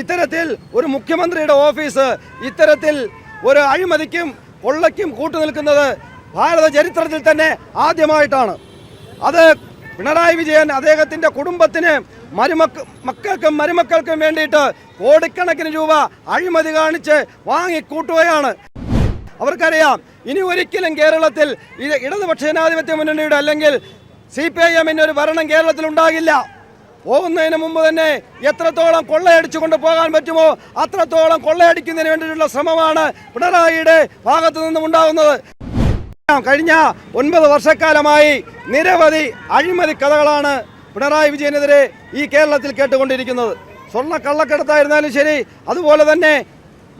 ഇത്തരത്തിൽ ഒരു മുഖ്യമന്ത്രിയുടെ ഓഫീസ് ഇത്തരത്തിൽ ഒരു അഴിമതിക്കും കൊള്ളയ്ക്കും കൂട്ടുനിൽക്കുന്നത് ഭാരത ചരിത്രത്തിൽ തന്നെ ആദ്യമായിട്ടാണ്. അത് പിണറായി വിജയൻ അദ്ദേഹത്തിന്റെ കുടുംബത്തിന് മരുമക്ക മക്കൾക്കും മരുമക്കൾക്കും വേണ്ടിയിട്ട് കോടിക്കണക്കിന് രൂപ അഴിമതി കാണിച്ച് വാങ്ങിക്കൂട്ടുകയാണ്. അവർക്കറിയാം ഇനി ഒരിക്കലും കേരളത്തിൽ ഇടതുപക്ഷ ജനാധിപത്യ മുന്നണിയുടെ അല്ലെങ്കിൽ സി പി ഐ എമ്മിന്റെ ഒരു ഭരണം കേരളത്തിൽ ഉണ്ടാകില്ല. പോകുന്നതിന് മുമ്പ് തന്നെ എത്രത്തോളം കൊള്ളയടിച്ചുകൊണ്ട് പോകാൻ പറ്റുമോ അത്രത്തോളം കൊള്ളയടിക്കുന്നതിന് വേണ്ടിയിട്ടുള്ള ശ്രമമാണ് പിണറായിയുടെ ഭാഗത്തു നിന്നും ഉണ്ടാകുന്നത്. കഴിഞ്ഞ ഒൻപത് വർഷക്കാലമായി നിരവധി അഴിമതി കഥകളാണ് പിണറായി വിജയനെതിരെ ഈ കേരളത്തിൽ കേട്ടുകൊണ്ടിരിക്കുന്നത്. സ്വർണ കള്ളക്കടത്തായിരുന്നാലും ശരി അതുപോലെ തന്നെ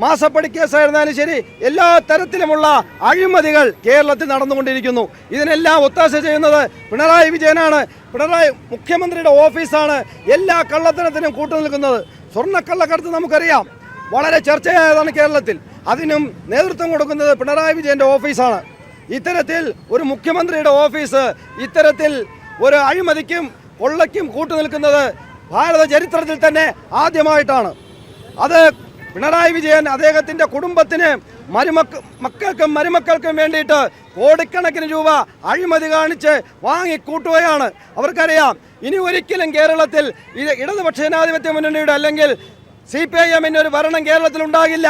മാസപ്പടി കേസായിരുന്നാലും ശരി എല്ലാ തരത്തിലുമുള്ള അഴിമതികൾ കേരളത്തിൽ നടന്നുകൊണ്ടിരിക്കുന്നു. ഇതിനെല്ലാം ഒത്താശ ചെയ്യുന്നത് പിണറായി വിജയനാണ്. പിണറായി മുഖ്യമന്ത്രിയുടെ ഓഫീസാണ് എല്ലാ കള്ളത്തരത്തിനും കൂട്ടുനിൽക്കുന്നത് സ്വർണക്കള്ളക്കടത്ത് നമുക്കറിയാം വളരെ ചർച്ചയായതാണ് കേരളത്തിൽ. അതിനും നേതൃത്വം കൊടുക്കുന്നത് പിണറായി വിജയന്റെ ഓഫീസാണ്. ഇത്തരത്തിൽ ഒരു മുഖ്യമന്ത്രിയുടെ ഓഫീസ് ഇത്തരത്തിൽ ഒരു അഴിമതിക്കും കൊള്ളയ്ക്കും കൂട്ടുനിൽക്കുന്നത് ഭാരത ചരിത്രത്തിൽ തന്നെ ആദ്യമായിട്ടാണ്. അത് പിണറായി വിജയൻ അദ്ദേഹത്തിന്റെ കുടുംബത്തിന് മരുമക്ക മക്കൾക്കും മരുമക്കൾക്കും വേണ്ടിയിട്ട് കോടിക്കണക്കിന് രൂപ അഴിമതി കാണിച്ച് വാങ്ങിക്കൂട്ടുകയാണ്. അവർക്കറിയാം ഇനി ഒരിക്കലും കേരളത്തിൽ ഇടതുപക്ഷ ജനാധിപത്യ മുന്നണിയുടെ അല്ലെങ്കിൽ സി പി ഐ എമ്മിന്റെ ഒരു ഭരണം കേരളത്തിൽ ഉണ്ടാകില്ല.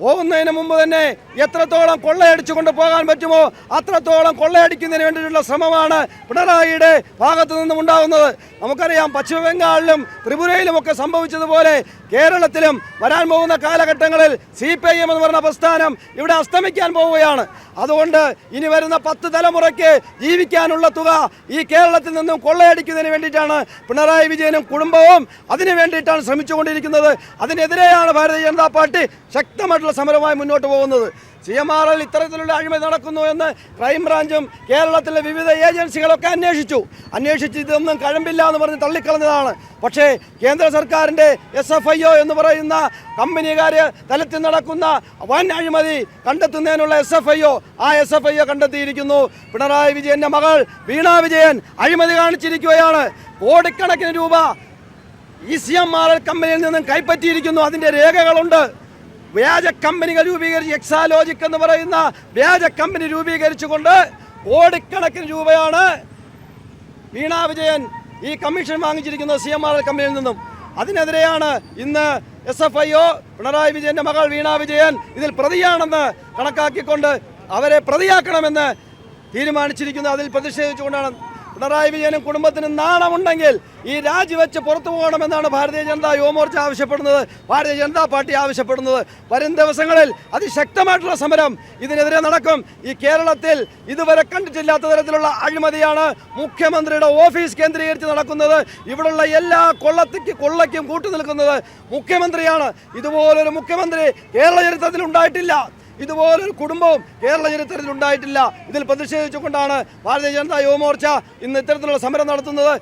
പോകുന്നതിന് മുമ്പ് തന്നെ എത്രത്തോളം കൊള്ളയടിച്ചുകൊണ്ട് പോകാൻ പറ്റുമോ അത്രത്തോളം കൊള്ളയടിക്കുന്നതിന് വേണ്ടിയിട്ടുള്ള ശ്രമമാണ് പിണറായിയുടെ ഭാഗത്തു നിന്നും ഉണ്ടാകുന്നത്. നമുക്കറിയാം പശ്ചിമ ബംഗാളിലും ത്രിപുരയിലുമൊക്കെ സംഭവിച്ചതുപോലെ കേരളത്തിലും വരാൻ പോകുന്ന കാലഘട്ടങ്ങളിൽ സി പി ഐ എം എന്ന് പറഞ്ഞ പ്രസ്ഥാനം ഇവിടെ അസ്തമിക്കാൻ പോവുകയാണ്. അതുകൊണ്ട് ഇനി വരുന്ന പത്ത് തലമുറയ്ക്ക് ജീവിക്കാനുള്ള തുക ഈ കേരളത്തിൽ നിന്നും കൊള്ളയടിക്കുന്നതിന് വേണ്ടിയിട്ടാണ് പിണറായി വിജയനും കുടുംബവും അതിനു വേണ്ടിയിട്ടാണ് ശ്രമിച്ചുകൊണ്ടിരിക്കുന്നത്. അതിനെതിരെയാണ് ഭാരതീയ ജനതാ പാർട്ടി ശക്തമായിട്ടുള്ള സമരമായി മുന്നോട്ട് പോകുന്നത്. സി എം ആർ എൽ ഇത്തരത്തിലുള്ള അഴിമതി നടക്കുന്നു എന്ന് ക്രൈംബ്രാഞ്ചും കേരളത്തിലെ വിവിധ ഏജൻസികളൊക്കെ അന്വേഷിച്ചു. അന്വേഷിച്ച് ഇതൊന്നും കഴമ്പില്ല എന്ന് പറഞ്ഞ് തള്ളിക്കളഞ്ഞതാണ്. പക്ഷേ കേന്ദ്ര സർക്കാരിന്റെ എസ് എഫ് ഐ ഒ എന്ന് പറയുന്ന കമ്പനികാർ തലത്തിൽ നടക്കുന്ന വൻ അഴിമതി കണ്ടെത്തുന്നതിനുള്ള എസ് എഫ് ഐ ഒ ആ എസ് എഫ് ഐ ഒ കണ്ടെത്തിയിരിക്കുന്നു. പിണറായി വിജയന്റെ മകൾ വീണ വിജയൻ അഴിമതി കാണിച്ചിരിക്കുകയാണ്. കോടിക്കണക്കിന് രൂപ E C M R L കമ്പനിയിൽ നിന്നും കൈപ്പറ്റിയിരിക്കുന്നു. അതിന്റെ രേഖകളുണ്ട്. വ്യാജ കമ്പനികൾ രൂപീകരിച്ച് എക്സാലോജിക് എന്ന് പറയുന്ന വ്യാജ കമ്പനി രൂപീകരിച്ചുകൊണ്ട് കോടിക്കണക്കിന് രൂപയാണ് വീണ വിജയൻ ഈ കമ്മീഷൻ വാങ്ങിച്ചിരിക്കുന്നത് സി എം ആർ എൽ കമ്പനിയിൽ നിന്നും. അതിനെതിരെയാണ് ഇന്ന് S F I O Pinarayi വിജയന്റെ മകൾ വീണ വിജയൻ ഇതിൽ പ്രതിയാണെന്ന് കണക്കാക്കിക്കൊണ്ട് അവരെ പ്രതിയാക്കണമെന്ന് തീരുമാനിച്ചിരിക്കുന്നത്. അതിൽ പ്രതിഷേധിച്ചുകൊണ്ടാണ് പിണറായി വിജയനും കുടുംബത്തിന് നാണമുണ്ടെങ്കിൽ ഈ രാജിവെച്ച് പുറത്തു പോകണമെന്നാണ് ഭാരതീയ ജനതാ യുവമോർച്ച ആവശ്യപ്പെടുന്നത്. ഭാരതീയ ജനതാ പാർട്ടി ആവശ്യപ്പെടുന്നത്. വരും ദിവസങ്ങളിൽ അതിശക്തമായിട്ടുള്ള സമരം ഇതിനെതിരെ നടക്കും. ഈ കേരളത്തിൽ ഇതുവരെ കണ്ടിട്ടില്ലാത്ത തരത്തിലുള്ള അഴിമതിയാണ് മുഖ്യമന്ത്രിയുടെ ഓഫീസ് കേന്ദ്രീകരിച്ച് നടക്കുന്നത്. ഇവിടെയുള്ള എല്ലാ കൊള്ളത്തിക്ക് കൊള്ളയ്ക്കും കൂട്ടുനിൽക്കുന്നത് മുഖ്യമന്ത്രിയാണ്. ഇതുപോലൊരു മുഖ്യമന്ത്രി കേരള ചരിത്രത്തിൽ ഉണ്ടായിട്ടില്ല. ഇതുപോലൊരു കുടുംബവും കേരള ചരിത്രത്തിൽ ഉണ്ടായിട്ടില്ല. ഇതിൽ പ്രതിഷേധിച്ചുകൊണ്ടാണ് ഭാരതീയ ജനതാ യുവമോർച്ച ഇന്ന് ഇത്തരത്തിലുള്ള സമരം നടത്തുന്നത്.